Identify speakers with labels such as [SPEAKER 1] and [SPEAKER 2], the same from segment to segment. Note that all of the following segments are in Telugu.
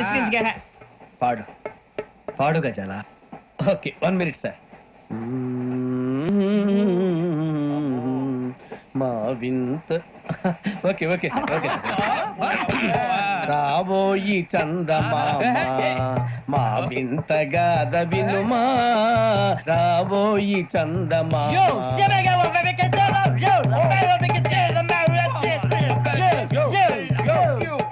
[SPEAKER 1] ఇసుకించుకే
[SPEAKER 2] పాడు. పాడు గజాల.
[SPEAKER 1] Okay one minute sir. మా వింత. ఓకే ఓకే ఓకే రాబోయి చందమామ మా వింత గాథ వినుమా. రాబోయి చందమామ.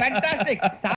[SPEAKER 1] ఫ్యాంటాస్టిక్